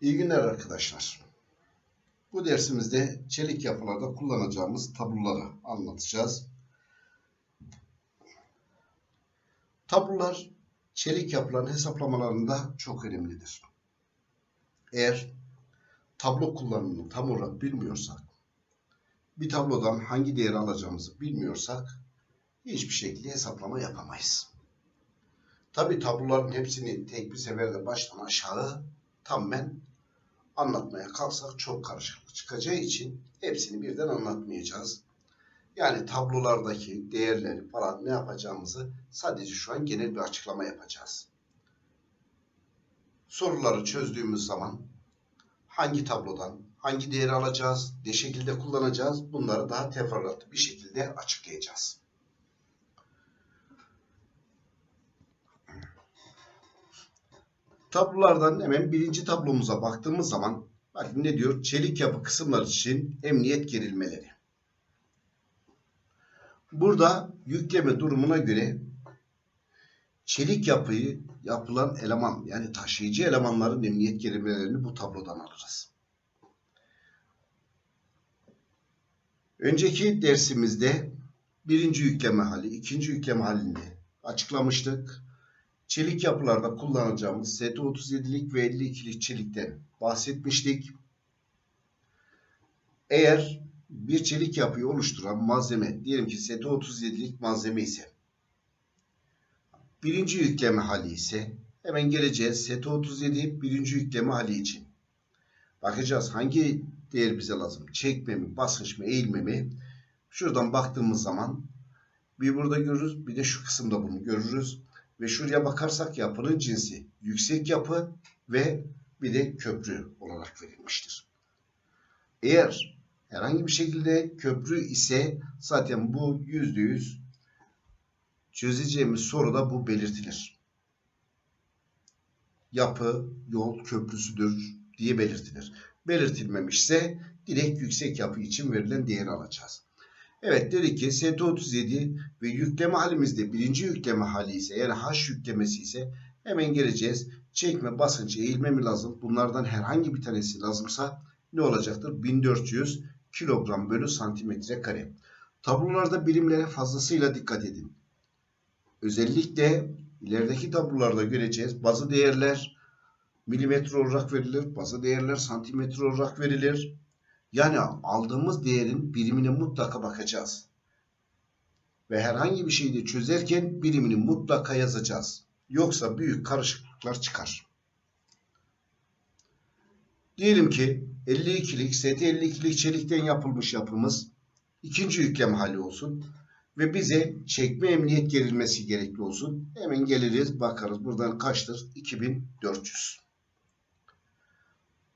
İyi günler arkadaşlar. Bu dersimizde çelik yapılarda kullanacağımız tabloları anlatacağız. Tablolar çelik yapıların hesaplamalarında çok önemlidir. Eğer tablo kullanımını tam olarak bilmiyorsak, bir tablodan hangi değeri alacağımızı bilmiyorsak hiçbir şekilde hesaplama yapamayız. Tabi tabloların hepsini tek bir seferde baştan aşağı tamamen anlatmaya kalksak çok karışıklık çıkacağı için hepsini birden anlatmayacağız. Yani tablolardaki değerleri falan ne yapacağımızı sadece şu an genel bir açıklama yapacağız. Soruları çözdüğümüz zaman hangi tablodan hangi değeri alacağız, ne şekilde kullanacağız bunları daha teferruatlı bir şekilde açıklayacağız. Tablolardan hemen birinci tablomuza baktığımız zaman bakın ne diyor? Çelik yapı kısımlar için emniyet gerilmeleri. Burada yükleme durumuna göre çelik yapıyı yapılan eleman yani taşıyıcı elemanların emniyet gerilmelerini bu tablodan alırız. Önceki dersimizde birinci yükleme hali, ikinci yükleme halinde açıklamıştık çelik yapılarda kullanacağımız ST37'lik ve 52'lik çelikten bahsetmiştik. Eğer bir çelik yapıyı oluşturan malzeme diyelim ki ST37'lik malzeme ise birinci yükleme hali ise hemen geleceğiz ST37 birinci yükleme hali için. Bakacağız hangi değer bize lazım? Çekme mi, basınç mı, eğilme mi? Şuradan baktığımız zaman bir burada görürüz bir de şu kısımda bunu görürüz. Ve şuraya bakarsak yapının cinsi yüksek yapı ve bir de köprü olarak verilmiştir. Eğer herhangi bir şekilde köprü ise zaten bu yüzde yüz çözeceğimiz soruda bu belirtilir. Yapı yol köprüsüdür diye belirtilir. Belirtilmemişse direkt yüksek yapı için verilen değeri alacağız. Evet dedik ki ST37 ve yükleme halimizde birinci yükleme hali ise yani H yüklemesi ise hemen geleceğiz. Çekme, basınç, eğilme mi lazım? Bunlardan herhangi bir tanesi lazımsa ne olacaktır? 1400 kilogram bölü santimetre kare. Tablolarda birimlere fazlasıyla dikkat edin. Özellikle ilerideki tablolarda göreceğiz. Bazı değerler milimetre olarak verilir. Bazı değerler santimetre olarak verilir. Yani aldığımız değerin birimine mutlaka bakacağız. Ve herhangi bir şeyi de çözerken birimini mutlaka yazacağız. Yoksa büyük karışıklıklar çıkar. Diyelim ki 52'lik, ST52'lik çelikten yapılmış yapımız ikinci yüklem hali olsun. Ve bize çekme emniyet gerilmesi gerekli olsun. Hemen geliriz bakarız. Buradan kaçtır? 2400.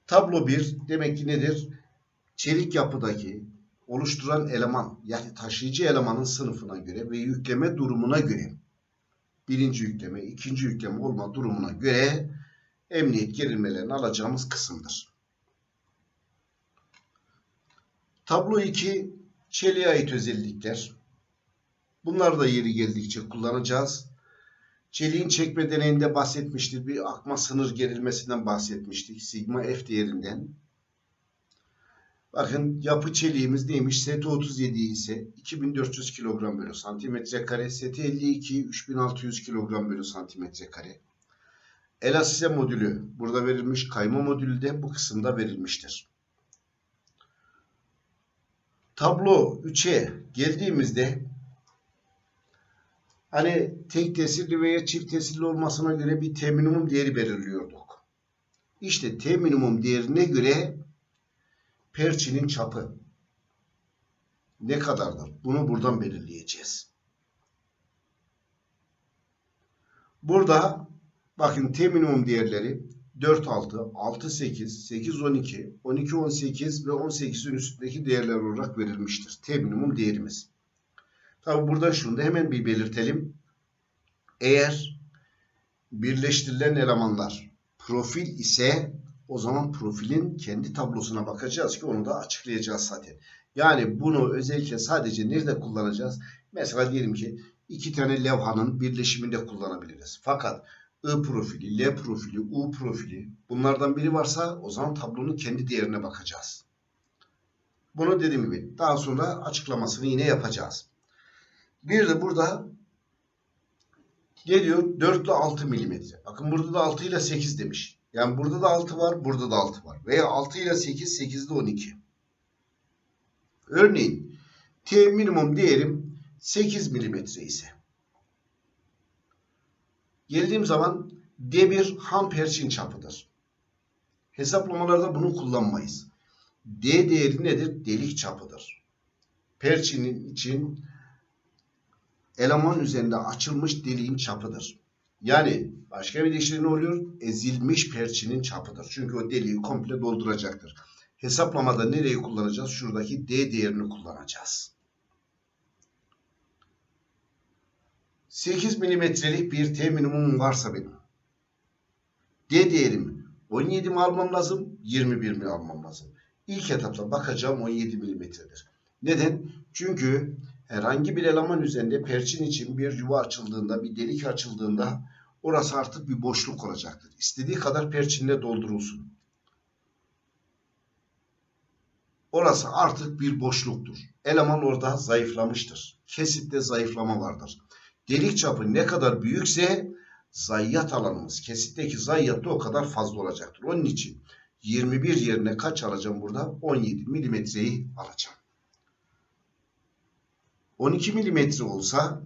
Tablo 1 demek ki nedir? Çelik yapıdaki oluşturan eleman yani taşıyıcı elemanın sınıfına göre ve yükleme durumuna göre birinci yükleme, ikinci yükleme olma durumuna göre emniyet gerilmelerini alacağımız kısımdır. Tablo 2 çeliğe ait özellikler. Bunları da yeri geldikçe kullanacağız. Çeliğin çekme deneyinde bahsetmiştik. Bir akma sınır gerilmesinden bahsetmiştik. Sigma F değerinden. Bakın yapı çeliğimiz neymiş? ST37 ise 2400 kilogram bölü santimetre kare. ST52 3600 kilogram bölü santimetre kare. Elastise modülü burada verilmiş. Kayma modülü de bu kısımda verilmiştir. Tablo 3'e geldiğimizde hani tek tesirli veya çift tesirli olmasına göre bir T minimum değeri belirliyorduk. İşte T minimum değerine göre perçinin çapı ne kadardır? Bunu buradan belirleyeceğiz. Burada bakın T minimum değerleri 4 6, 6 8, 8 12, 12 18 ve 18'in üstündeki değerler olarak verilmiştir. T minimum değerimiz. Tabi burada şunu da hemen bir belirtelim. Eğer birleştirilen elemanlar profil ise o zaman profilin kendi tablosuna bakacağız ki onu da açıklayacağız zaten. Yani bunu özellikle sadece nerede kullanacağız? Mesela diyelim ki iki tane levhanın birleşiminde kullanabiliriz. Fakat I profili, L profili, U profili bunlardan biri varsa o zaman tablonun kendi değerine bakacağız. Bunu dediğim gibi daha sonra açıklamasını yine yapacağız. Bir de burada geliyor 4 ile 6 milimetre. Bakın burada da 6 ile 8 demiş. Yani burada da 6 var, burada da 6 var. Veya 6 ile 8, 8 ile 12. Örneğin T minimum değerim 8 milimetre ise geldiğim zaman D1 ham perçin çapıdır. Hesaplamalarda bunu kullanmayız. D değeri nedir? Delik çapıdır. Perçinin için eleman üzerinde açılmış deliğin çapıdır. Yani başka bir deyişle ne oluyor? Ezilmiş perçinin çapıdır. Çünkü o deliği komple dolduracaktır. Hesaplamada nereyi kullanacağız? Şuradaki D değerini kullanacağız. 8 milimetrelik bir T minimum varsa benim. D değerimi 17 mi almam lazım? 21 mi almam lazım? İlk etapta bakacağım 17 milimetredir. Neden? Çünkü herhangi bir eleman üzerinde perçin için bir yuva açıldığında, bir delik açıldığında orası artık bir boşluk olacaktır. İstediği kadar perçinle doldurulsun. Orası artık bir boşluktur. Eleman orada zayıflamıştır. Kesitte zayıflama vardır. Delik çapı ne kadar büyükse zayiat alanımız, kesitteki zayiat da o kadar fazla olacaktır. Onun için 21 yerine kaç alacağım burada? 17 milimetreyi alacağım. 12 milimetre olsa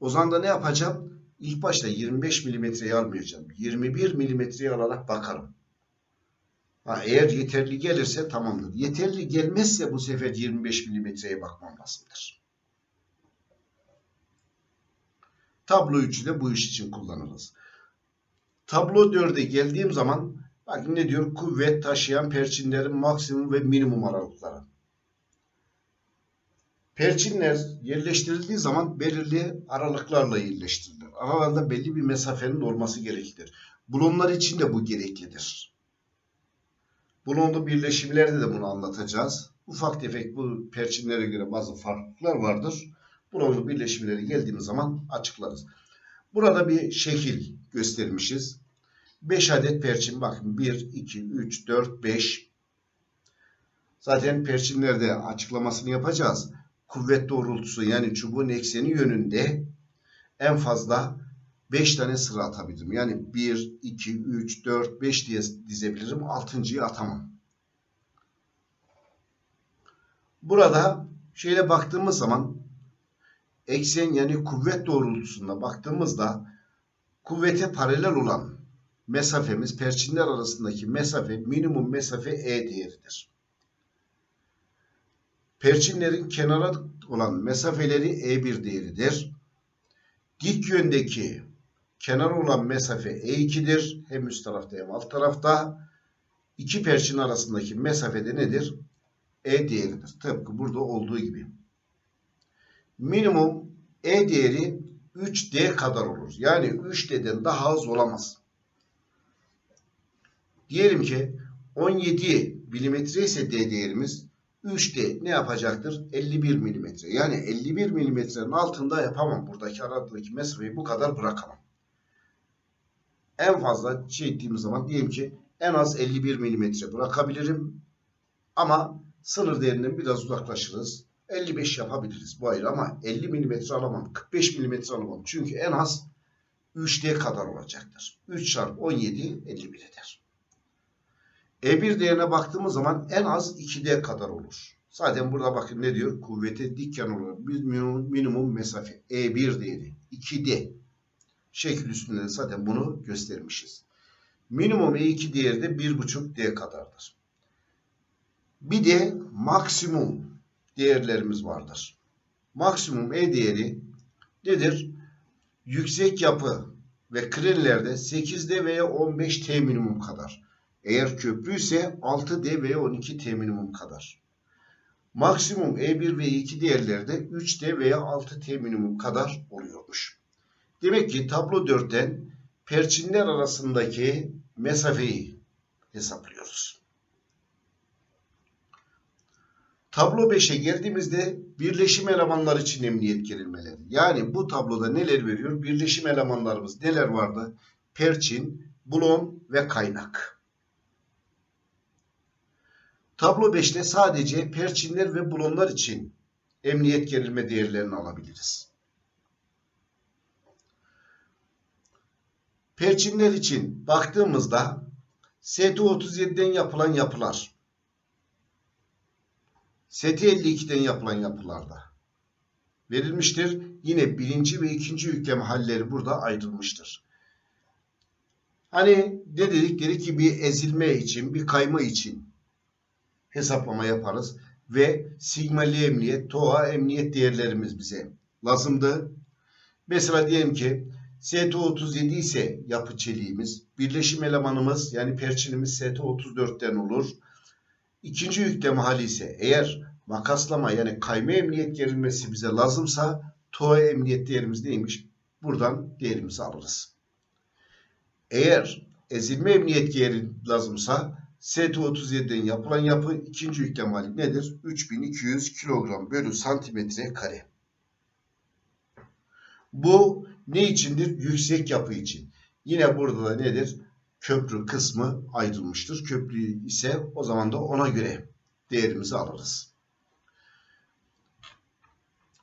o zaman da ne yapacağım? İlk başta 25 milimetreyi almayacağım. 21 milimetreyi alarak bakarım. Ha, eğer yeterli gelirse tamamdır. Yeterli gelmezse bu sefer 25 milimetreye bakmam lazımdır. Tablo 3'ü de bu iş için kullanırız. Tablo 4'e geldiğim zaman bakın ne diyor? Kuvvet taşıyan perçinlerin maksimum ve minimum aralıkları. Perçinler yerleştirildiği zaman belirli aralıklarla yerleştirilir. Aralarında belli bir mesafenin olması gereklidir. Bulonlar için de bu gereklidir. Bulonlu birleşimlerde de bunu anlatacağız. Ufak tefek bu perçinlere göre bazı farklılıklar vardır. Bulonlu birleşimleri geldiğimiz zaman açıklarız. Burada bir şekil göstermişiz. 5 adet perçin bakın 1, 2, 3, 4, 5. Zaten perçinlerde açıklamasını yapacağız. Kuvvet doğrultusu yani çubuğun ekseni yönünde en fazla 5 tane sıra atabilirim. Yani 1, 2, 3, 4, 5 diye dizebilirim. 6.yı atamam. Burada şöyle baktığımız zaman eksen yani kuvvet doğrultusunda baktığımızda kuvvete paralel olan mesafemiz perçinler arasındaki mesafe minimum mesafe E değeridir. Perçinlerin kenara olan mesafeleri E1 değeridir. Dik yöndeki kenar olan mesafe E2'dir. Hem üst tarafta hem alt tarafta. İki perçin arasındaki mesafede nedir? E değeridir. Tıpkı burada olduğu gibi. Minimum E değeri 3D kadar olur. Yani 3D'den daha az olamaz. Diyelim ki 17 milimetre ise D değerimiz 3D ne yapacaktır? 51 milimetre. Yani 51 milimetrenin altında yapamam. Buradaki aradaki mesafeyi bu kadar bırakamam. En fazla çektiğimiz zaman diyelim ki en az 51 milimetre bırakabilirim. Ama sınır değerinden biraz uzaklaşırız. 55 yapabiliriz bu ayrı ama 50 milimetre alamam. 45 milimetre alamam. Çünkü en az 3D kadar olacaktır. 3 çarpı 17 51 eder. E1 değerine baktığımız zaman en az 2D kadar olur. Zaten burada bakın ne diyor? Kuvvete dik yan olarak minimum, minimum mesafe. E1 değeri 2D. Şekil üstünde de zaten bunu göstermişiz. Minimum E2 değeri de 1,5D kadardır. Bir de maksimum değerlerimiz vardır. Maksimum E değeri nedir? Yüksek yapı ve krenlerde 8D veya 15T minimum kadar. Eğer köprü ise 6D veya 12T minimum kadar. Maksimum E1 ve E2 değerleri de 3D veya 6T minimum kadar oluyormuş. Demek ki tablo 4'ten perçinler arasındaki mesafeyi hesaplıyoruz. Tablo 5'e geldiğimizde birleşim elemanlar için emniyet gerilmeleri. Yani bu tabloda neler veriyor? Birleşim elemanlarımız neler vardı? Perçin, bulon ve kaynak. Tablo 5'te sadece perçinler ve bulonlar için emniyet gerilme değerlerini alabiliriz. Perçinler için baktığımızda ST37'den yapılan yapılar, ST52'den yapılan yapılarda verilmiştir. Yine birinci ve ikinci yükleme halleri burada ayrılmıştır. Hani ne dedik? Dedik ki bir ezilme için, bir kayma için hesaplama yaparız ve sigmali emniyet, TOA emniyet değerlerimiz bize lazımdı. Mesela diyelim ki ST37 ise yapı çeliğimiz, birleşim elemanımız yani perçinimiz ST34'ten olur. İkinci yükleme hali ise eğer makaslama yani kayma emniyet gerilmesi bize lazımsa TOA emniyet değerimiz neymiş? Buradan değerimizi alırız. Eğer ezilme emniyet değeri lazımsa ST37'den yapılan yapı ikinci yükleme hali nedir? 3200 kilogram bölü santimetre kare. Bu ne içindir? Yüksek yapı için. Yine burada da nedir? Köprü kısmı ayrılmıştır. Köprü ise o zaman da ona göre değerimizi alırız.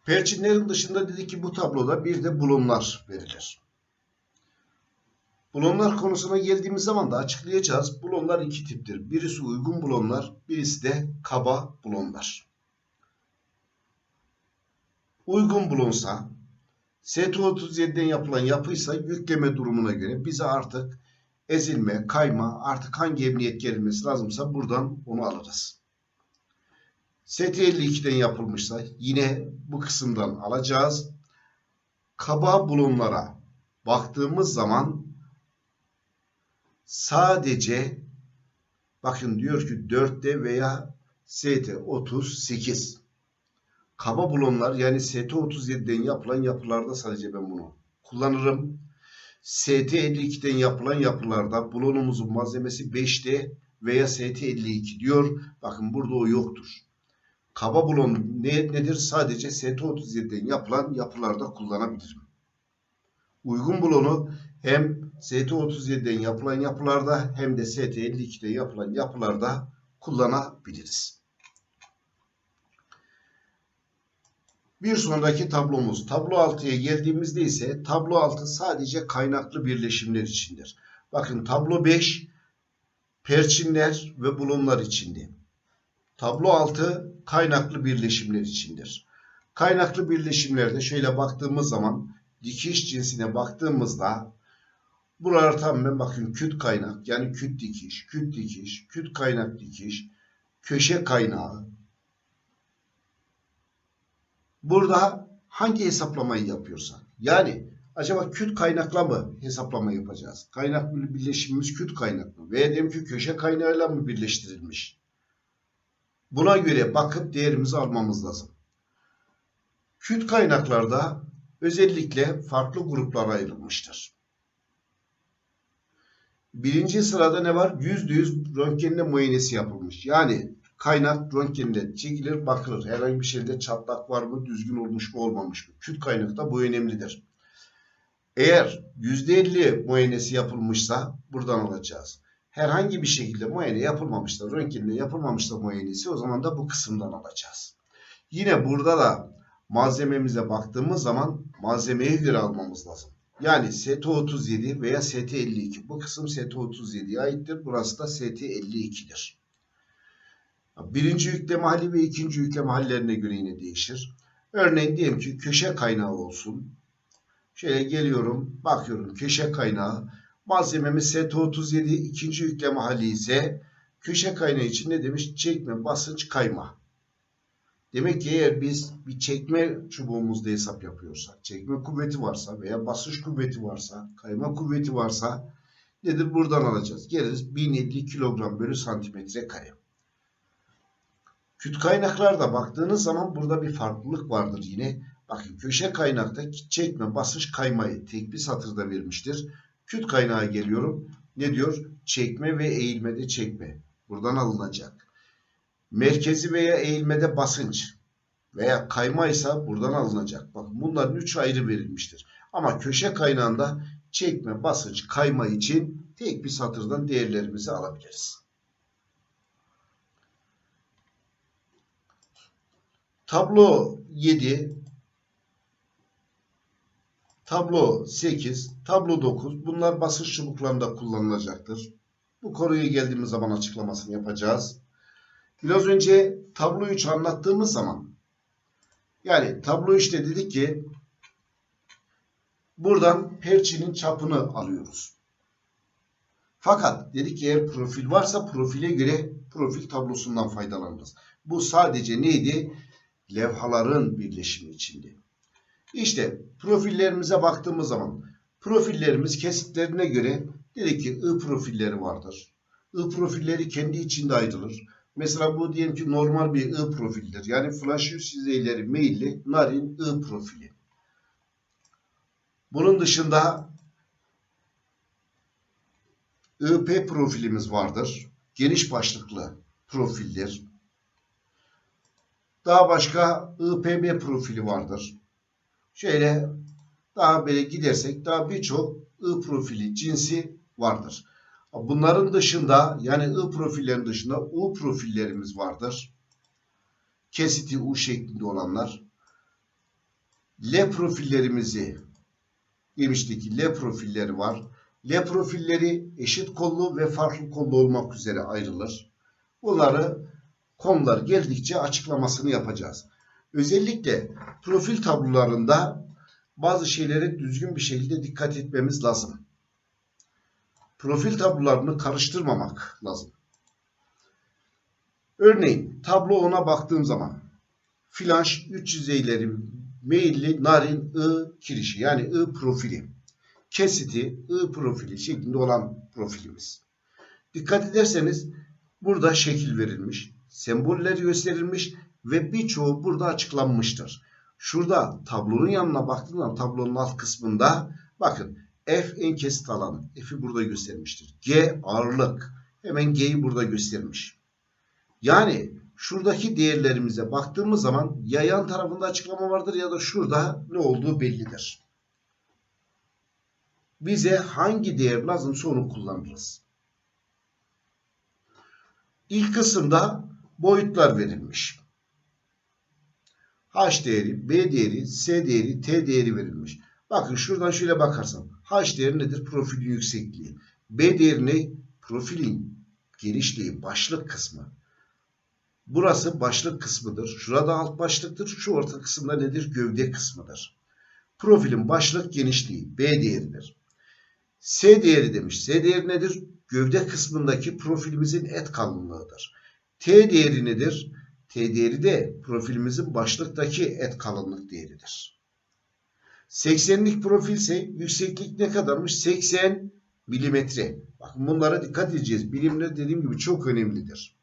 Perçinlerin dışında dedi ki bu tabloda bir de bulunlar verilir. Bulonlar konusuna geldiğimiz zaman da açıklayacağız. Bulonlar iki tiptir. Birisi uygun bulonlar, birisi de kaba bulonlar. Uygun bulunsa, ST37'den yapılan yapıysa yükleme durumuna göre bize artık ezilme, kayma, artık hangi emniyet gerilmesi lazımsa buradan onu alırız. ST52'den yapılmışsa yine bu kısımdan alacağız. Kaba bulunlara baktığımız zaman sadece bakın diyor ki 4'te veya ST 38 kaba bulonlar yani ST 37'den yapılan yapılarda sadece ben bunu kullanırım. ST 52'den yapılan yapılarda bulonumuzun malzemesi 5'te veya ST 52 diyor. Bakın burada o yoktur. Kaba bulon ne, nedir? Sadece ST 37'den yapılan yapılarda kullanabilirim. Uygun bulonu hem ST37'den yapılan yapılarda hem de ST52'de yapılan yapılarda kullanabiliriz. Bir sonraki tablomuz tablo 6'ya geldiğimizde ise tablo 6 sadece kaynaklı birleşimler içindir. Bakın tablo 5 perçinler ve bulunlar içindi. Tablo 6 kaynaklı birleşimler içindir. Kaynaklı birleşimlerde şöyle baktığımız zaman dikiş cinsine baktığımızda buralar tamamen bakın küt kaynak yani küt dikiş, küt dikiş, küt kaynak dikiş, köşe kaynağı. Burada hangi hesaplamayı yapıyorsak yani acaba küt kaynakla mı hesaplama yapacağız? Kaynak birleşimimiz küt kaynak mı? Veya diyelim ki köşe kaynağıyla mı birleştirilmiş? Buna göre bakıp değerimizi almamız lazım. Küt kaynaklarda özellikle farklı gruplara ayrılmıştır. Birinci sırada ne var? Yüzde yüz röntgenle muayenesi yapılmış. Yani kaynak röntgenle çekilir, bakılır. Herhangi bir şeyde çatlak var mı, düzgün olmuş mu, olmamış mı? Küt kaynakta bu önemlidir. Eğer yüzde elli muayenesi yapılmışsa buradan alacağız. Herhangi bir şekilde muayene yapılmamışsa, röntgenle yapılmamışsa muayenesi o zaman da bu kısımdan alacağız. Yine burada da malzememize baktığımız zaman malzemeye göre almamız lazım. Yani ST37 veya ST52. Bu kısım ST37'ye aittir. Burası da ST52'dir. Birinci yükleme hali ve ikinci yükleme hallerine göre yine değişir. Örneğin diyelim ki köşe kaynağı olsun. Şöyle geliyorum, bakıyorum köşe kaynağı. Malzememiz ST37, ikinci yükleme hali ise köşe kaynağı için ne demiş? Çekme, basınç, kayma. Demek ki eğer biz bir çekme çubuğumuzda hesap yapıyorsak, çekme kuvveti varsa veya basınç kuvveti varsa, kayma kuvveti varsa nedir? Buradan alacağız. Geliriz 1050 kilogram bölü santimetre kare. Küt kaynaklarda baktığınız zaman burada bir farklılık vardır yine. Bakın köşe kaynakta çekme, basınç, kaymayı tek bir satırda vermiştir. Küt kaynağa geliyorum. Ne diyor? Çekme ve eğilmede çekme. Buradan alınacak. Merkezi veya eğilmede basınç veya kayma ise buradan alınacak. Bakın bunların üç ayrı verilmiştir. Ama köşe kaynağında çekme, basınç, kayma için tek bir satırdan değerlerimizi alabiliriz. Tablo 7, tablo 8, tablo 9 bunlar basınç çubuklarında kullanılacaktır. Bu konuya geldiğimiz zaman açıklamasını yapacağız. Biraz önce tablo 3 anlattığımız zaman yani tablo 3'te dedik ki buradan perçinin çapını alıyoruz. Fakat dedik ki eğer profil varsa profile göre profil tablosundan faydalanırız. Bu sadece neydi? Levhaların birleşimi içindi. İşte profillerimize baktığımız zaman profillerimiz kesitlerine göre dedik ki I profilleri vardır. I profilleri kendi içinde ayrılır. Mesela bu diyelim ki normal bir I profildir. Yani flash yüz yüzeyleri meyilli narin I profili. Bunun dışında IP profilimiz vardır. Geniş başlıklı profildir. Daha başka IPB profili vardır. Şöyle daha böyle gidersek daha birçok I profili cinsi vardır. Bunların dışında yani I profillerin dışında U profillerimiz vardır. Kesiti U şeklinde olanlar. L profillerimizi demiştik L profilleri var. L profilleri eşit kollu ve farklı kollu olmak üzere ayrılır. Bunları konular geldikçe açıklamasını yapacağız. Özellikle profil tablolarında bazı şeylere düzgün bir şekilde dikkat etmemiz lazım. Profil tablolarını karıştırmamak lazım. Örneğin tablo 10'a baktığım zaman flanş 3 yüzeyleri meyilli narin I kirişi yani I profili. Kesiti I profili şeklinde olan profilimiz. Dikkat ederseniz burada şekil verilmiş, semboller gösterilmiş ve birçoğu burada açıklanmıştır. Şurada tablonun yanına baktığında tablonun alt kısmında bakın F en kesit alanı. F'i burada göstermiştir. G ağırlık. Hemen G'yi burada göstermiş. Yani şuradaki değerlerimize baktığımız zaman ya yan tarafında açıklama vardır ya da şurada ne olduğu bellidir. Bize hangi değer lazımsa onu kullanırız. İlk kısımda boyutlar verilmiş. H değeri, B değeri, S değeri, T değeri verilmiş. Bakın şuradan şöyle bakarsam. H değeri nedir? Profilin yüksekliği. B değeri ne? Profilin genişliği, başlık kısmı. Burası başlık kısmıdır. Şurada alt başlıktır. Şu orta kısımda nedir? Gövde kısmıdır. Profilin başlık genişliği B değeridir. S değeri demiş. S değeri nedir? Gövde kısmındaki profilimizin et kalınlığıdır. T değeri nedir? T değeri de profilimizin başlıktaki et kalınlık değeridir. 80'lik profil ise yükseklik ne kadarmış? 80 milimetre. Bakın bunlara dikkat edeceğiz. Bilimler dediğim gibi çok önemlidir.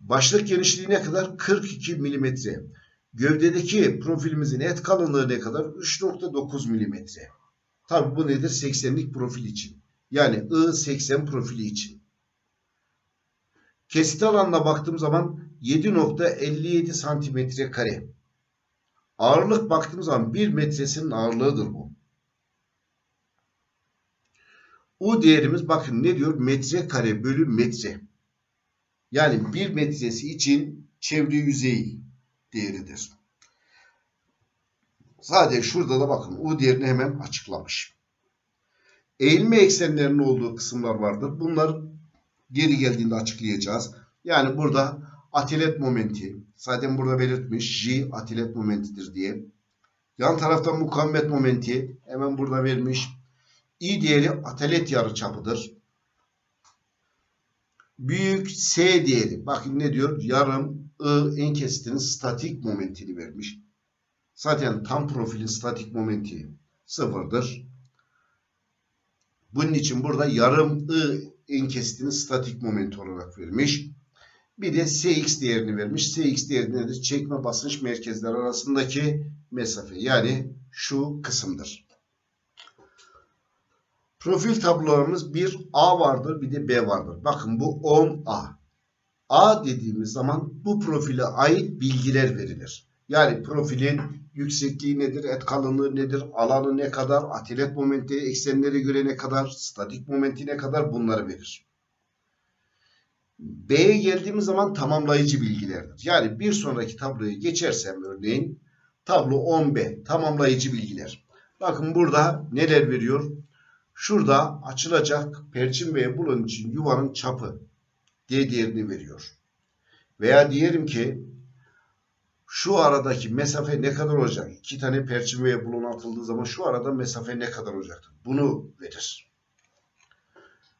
Başlık genişliği ne kadar? 42 milimetre. Gövdedeki profilimizin et kalınlığı ne kadar? 3.9 milimetre. Tabi bu nedir? 80'lik profil için. Yani I80 profili için. Kesit alanına baktığım zaman 7.57 santimetre kare. Ağırlık baktığım zaman 1 metresinin ağırlığıdır bu. U değerimiz bakın ne diyor? Metre kare bölü metre. Yani 1 metresi için çevre yüzeyi değeridir. Sadece şurada da bakın U değerini hemen açıklamış. Eğilme eksenlerinin olduğu kısımlar vardır. Bunlar geri geldiğinde açıklayacağız. Yani burada atilet momenti. Zaten burada belirtmiş. J atilet momentidir diye. Yan tarafta mukavemet momenti. Hemen burada vermiş. I değeri atelet yarıçapıdır. Büyük S değeri. Bakın ne diyor? Yarım I en kesitinin statik momentini vermiş. Zaten tam profilin statik momenti sıfırdır. Bunun için burada yarım I en kesitinin statik momenti olarak vermiş. Bir de Sx değerini vermiş. Sx değeri nedir? Çekme basınç merkezleri arasındaki mesafe. Yani şu kısımdır. Profil tablolarımız bir A vardır bir de B vardır. Bakın bu 10A. A dediğimiz zaman bu profile ait bilgiler verilir. Yani profilin yüksekliği nedir, et kalınlığı nedir, alanı ne kadar, atilet momenti eksenlere göre ne kadar, statik momenti ne kadar bunları verir. B'ye geldiğimiz zaman tamamlayıcı bilgilerdir. Yani bir sonraki tabloya geçersem örneğin tablo 10B tamamlayıcı bilgiler. Bakın burada neler veriyor? Şurada açılacak perçin ve bulun için yuvanın çapı D değerini veriyor. Veya diyelim ki şu aradaki mesafe ne kadar olacak? İki tane perçin ve bulun atıldığı zaman şu arada mesafe ne kadar olacaktır? Bunu verir.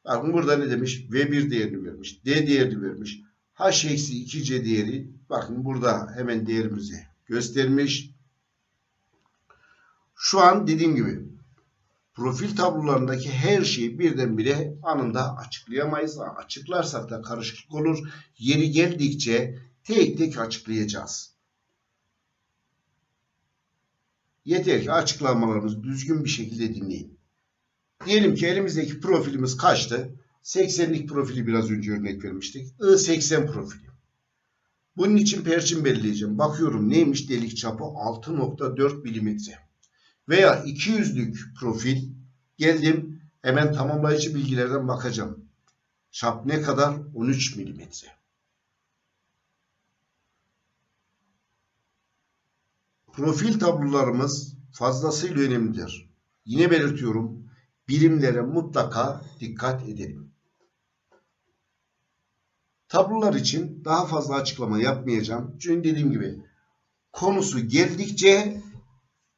Bakın burada ne demiş? V1 değerini vermiş. D değerini vermiş. H eksi 2C değeri bakın burada hemen değerimizi göstermiş. Şu an dediğim gibi profil tablolarındaki her şeyi birdenbire anında açıklayamayız. Açıklarsak da karışıklık olur. Yeri geldikçe tek tek açıklayacağız. Yeter ki açıklamalarımızı düzgün bir şekilde dinleyin. Diyelim ki elimizdeki profilimiz kaçtı? 80'lik profili biraz önce örnek vermiştik. I80 profili. Bunun için perçin belirleyeceğim. Bakıyorum neymiş delik çapı 6.4 milimetre. Veya 200'lük profil geldim hemen tamamlayıcı bilgilerden bakacağım. Çap ne kadar? 13 milimetre. Profil tablolarımız fazlasıyla önemlidir. Yine belirtiyorum birimlere mutlaka dikkat edelim. Tablolar için daha fazla açıklama yapmayacağım. Çünkü dediğim gibi konusu geldikçe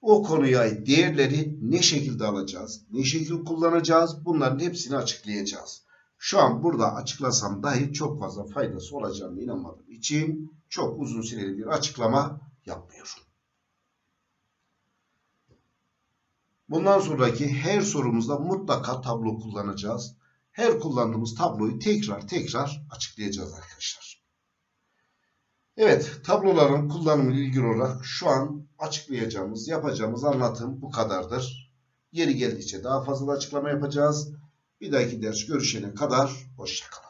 o konuya ait değerleri ne şekilde alacağız, ne şekilde kullanacağız bunların hepsini açıklayacağız. Şu an burada açıklasam dahi çok fazla faydası olacağını inanmadığım için çok uzun süreli bir açıklama yapmıyorum. Bundan sonraki her sorumuzda mutlaka tablo kullanacağız. Her kullandığımız tabloyu tekrar tekrar açıklayacağız arkadaşlar. Evet, tabloların kullanımı ile ilgili olarak şu an açıklayacağımız, yapacağımız anlatım bu kadardır. Yeri geldikçe daha fazla açıklama yapacağız. Bir dahaki ders görüşene kadar hoşçakalın.